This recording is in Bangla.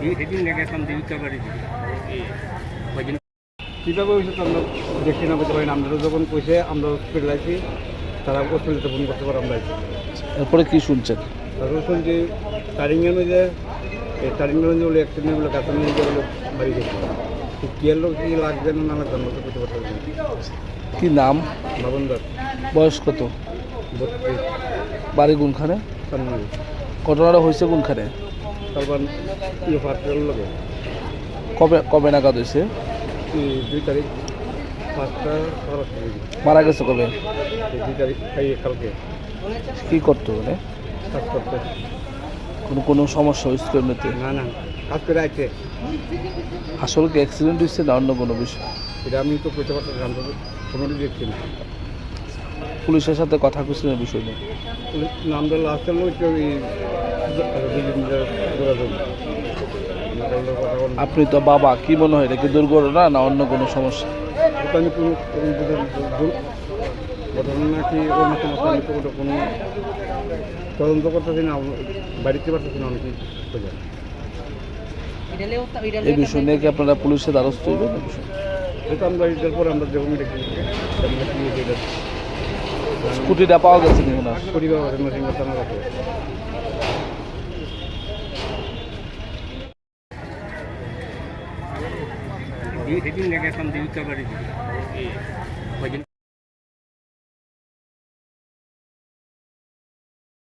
দিয়ে সেদিন গেছিলাম দেবিকা বাড়ি ওই জন্য কীভাবে হয়েছে তো আমরা দেখতে না বলতে পারি না। আমরা যখন কইছে আমরা হসপিটাল আইছি তারা হসপিটালে ফোন করতে পারে আমরা এরপরে কি শুনছেন? তারপর শুনছি তারিঙ্গানো যে এই তারিঙ্গানো বলে অ্যাক্সিডেন্টগুলো কাছে নিয়ে গিয়ে বলে বাড়ি গেছে। কি লাগবে না না লাগবে আমরা তো করতে পারতাম কি নাম? বাবন দাস বয়স কত? বাড়ি কোনখানে? সামনে ঘটনাটা হয়েছে কোনখানে? তারপর ইয়ে ফার্স্টের লোকে কবে কবে নাগাদ হয়েছে? দুই তারিখ পাঁচটা মারা গেছে কবে? দুই তারিখ কালকে। কি করতো মানে কাজ করতে। কোনো কোনো সমস্যা হয়েছে এমনিতে না না কাজ করে আইছে। আসলে কি অ্যাক্সিডেন্ট হয়েছে না অন্য কোনো বিষয়? এটা আমি তো করতে পারতাম আমরা দেখছি না। পুলিশের সাথে কথা কুছিলেন বিষয় নিয়ে? আমরা লাস্টের লোক আপনি তো বাবা কি মনে হয়? এটা কি দুর্ঘটনা না অন্য কোনো সমস্যা? ঘটনা অন্য কোনো তদন্ত করতেছি না বাড়িতে পারতেছি না অনেকেই এই বিষয় নিয়ে কি আপনারা পুলিশের দ্বারস্থ হইবেন? এটা আমরা এটার পরে আমরা যখন স্কুটিটা পাওয়া গেছে পরিবার Narasimha di, di nggak akan diucapkan itu.